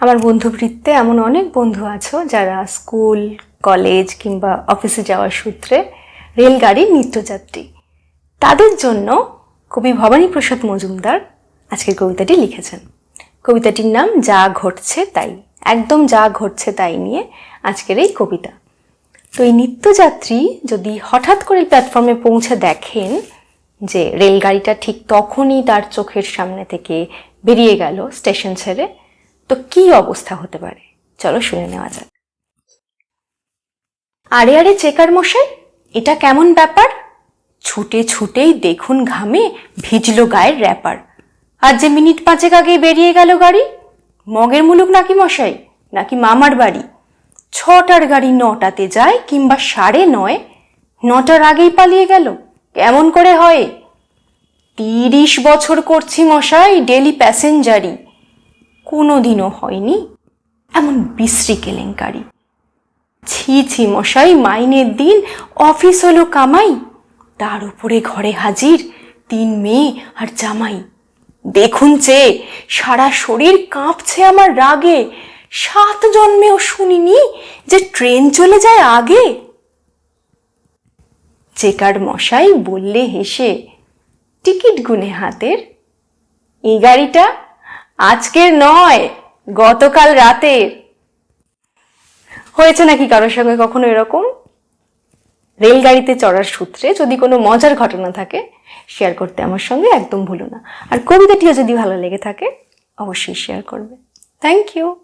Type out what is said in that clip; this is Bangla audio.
আমার বন্ধুবৃত্তে এমন অনেক বন্ধু আছো যারা স্কুল, কলেজ কিংবা অফিসে যাওয়ার সূত্রে রেলগাড়ির নিত্যযাত্রী। তাদের জন্য কবি ভবানীপ্রসাদ মজুমদার আজকের কবিতাটি লিখেছেন। কবিতাটির নাম যা ঘটছে তাই একদম যা ঘটছে তাই নিয়ে আজকের এই কবিতা। তো এই নিত্যযাত্রী যদি হঠাৎ করে প্ল্যাটফর্মে পৌঁছে দেখেন যে রেলগাড়িটা ঠিক তখনই তার চোখের সামনে থেকে বেরিয়ে গেল স্টেশন ছেড়ে তো কি অবস্থা হতে পারে? চলো শুনে নেওয়া যাক। আরে আরে চেকার মশাই, এটা কেমন ব্যাপার? ছুটে ছুটেই দেখুন ঘামে ভিজলো গায়ের র্যাপার। আর যে মিনিট পাঁচেক আগেই বেরিয়ে গেল গাড়ি? মগের মুলুক নাকি মশাই? নাকি মামার বাড়ি? ছটার গাড়ি নটাতে যায় কিংবা সাড়ে নয়? নটার আগেই পালিয়ে গেল? কেমন করে হয়? তিরিশ বছর করছি মশাই ডেলি প্যাসেঞ্জারি কোনোদিনও হয়নি। এমন বিশ্রী কেলেঙ্কারি। ছি ছি মশাই, মাইনের দিন অফিস হলো কামাই, তার উপরে ঘরে হাজির তিন মেয়ে আর জামাই। দেখুন চেয়ে সারা শরীর কাঁপছে আমার রাগে। সাত জন্মেও শুনিনি যে ট্রেন চলে যায় আগে। চেকার মশাই বললে হেসে, টিকিট গুনে হাতের। এই গাড়িটা আজকের নয়, গতকাল রাতের। হয়েছে নাকি কারোর সঙ্গে কখনো এরকম? রেলগাড়িতে চড়ার সূত্রে যদি কোনো মজার ঘটনা থাকে শেয়ার করতে আমার সঙ্গে একদম ভুলো না। আর কবিতাটিও যদি ভালো লেগে থাকে, অবশ্যই শেয়ার করবে। Thank you